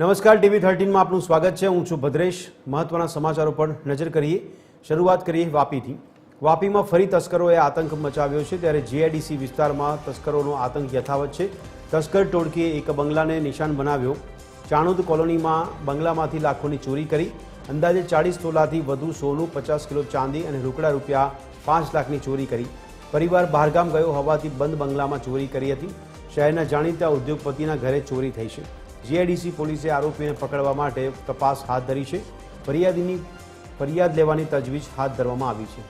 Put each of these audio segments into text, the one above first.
નમસ્કાર, ટીવી થર્ટીનમાં આપનું સ્વાગત છે. હું છું ભદ્રેશ. મહત્વના સમાચારો પર નજર કરીએ. શરૂઆત કરીએ વાપીથી. વાપીમાં ફરી તસ્કરોએ આતંક મચાવ્યો છે. ત્યારે જીઆઈડીસી વિસ્તારમાં તસ્કરોનો આતંક યથાવત છે. તસ્કર ટોળકીએ એક બંગલાને નિશાન બનાવ્યો. ચાણોદ કોલોનીમાં બંગલામાંથી લાખોની ચોરી કરી. અંદાજે ચાળીસ તોલાથી વધુ સોનું, પચાસ કિલો ચાંદી અને રોકડા રૂપિયા પાંચ લાખની ચોરી કરી. પરિવાર બહારગામ ગયો હોવાથી બંધ બંગલામાં ચોરી કરી હતી. શહેરના જાણીતા ઉદ્યોગપતિના ઘરે ચોરી થઈ છે. જીઆઈડીસી પોલીસે આરોપીને પકડવા માટે તપાસ હાથ ધરી છે. ફરિયાદીની ફરિયાદ લેવાની તજવીજ હાથ ધરવામાં આવી છે.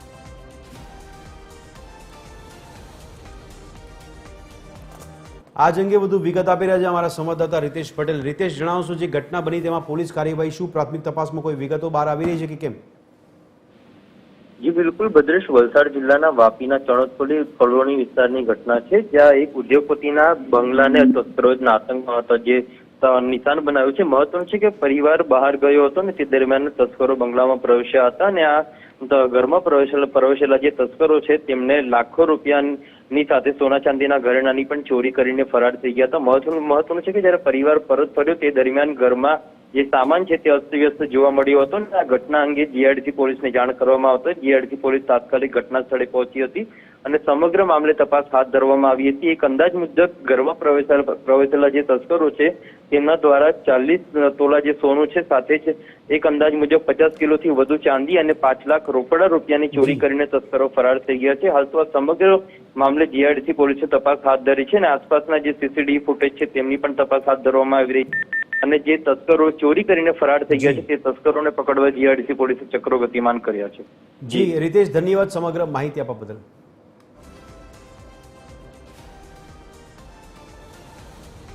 આજ અંગે વધુ વિગત આપી રહ્યા છે અમારા સંવાદદાતા રીતેશ પટેલ. રીતેશ જણાવશો જે ઘટના બની તેમાં પોલીસ કાર્યવાહી શું? પ્રાથમિક તપાસમાં કોઈ વિગતો બહાર આવી રહી છે કે કેમ? જી, બિલકુલ. ભદ્રેશ, વલસાડ જિલ્લાના વાપીના ચણોદપલ્લી કોલોની વિસ્તારની ઘટના છે, જ્યાં એક ઉદ્યોગપતિના બંગલાને તસ્કરોના આતંકમાં હતો, જે નિશાન બનાવ્યું છે. મહત્વનું છે કે પરિવાર બહાર ગયો હતો ને તે દરમિયાન તસ્કરો બંગલામાં પ્રવેશ્યા હતા અને આ ઘરમાં પ્રવેશેલા પ્રવેશેલા જે તસ્કરો છે તેમને લાખો રૂપિયાની સાથે સોના ચાંદીના ઘરેણાની પણ ચોરી કરીને ફરાર થઈ ગયા હતા. મહત્વનું મહત્વનું છે કે જ્યારે પરિવાર પરત ફર્યો તે દરમિયાન ઘરમાં જે સામાન છે તે અસ્તવ્યસ્ત જોવા મળ્યો હતો અને આ ઘટના અંગે જીઆરડીસી પોલીસને જાણ કરવામાં આવતા જીઆરડીસી પોલીસ તાત્કાલિક ઘટના સ્થળે પહોંચી હતી અને સમગ્ર મામલે તપાસ હાથ ધરવામાં આવી હતી. એક અંદાજ મુજબ ઘરમાં પ્રવેશેલા પ્રવેશેલા જે તસ્કરો છે તેમના દ્વારા ચાલીસ તોલા જે સોનું છે સાથે જ એક અંદાજ મુજબ પચાસ કિલોથી વધુ ચાંદી અને પાંચ લાખ રોકડા રૂપિયાની ચોરી કરીને તસ્કરો ફરાર થઈ ગયા છે. હાલ તો આ સમગ્ર મામલે જીઆરડીસી પોલીસે તપાસ હાથ ધરી છે અને આસપાસના જે સીસીટીવી ફૂટેજ છે તેમની પણ તપાસ હાથ ધરવામાં આવી રહી છે. અને જે તસ્કરો ચોરી કરીને ફરાર થઈ ગયા છે તે તસ્કરોને પકડવા જીઆરડીસી પોલીસે ચક્રો ગતિમાન કર્યા છે. જી રીતેશ ધન્યવાદ સમગ્ર માહિતી આપવા બદલ.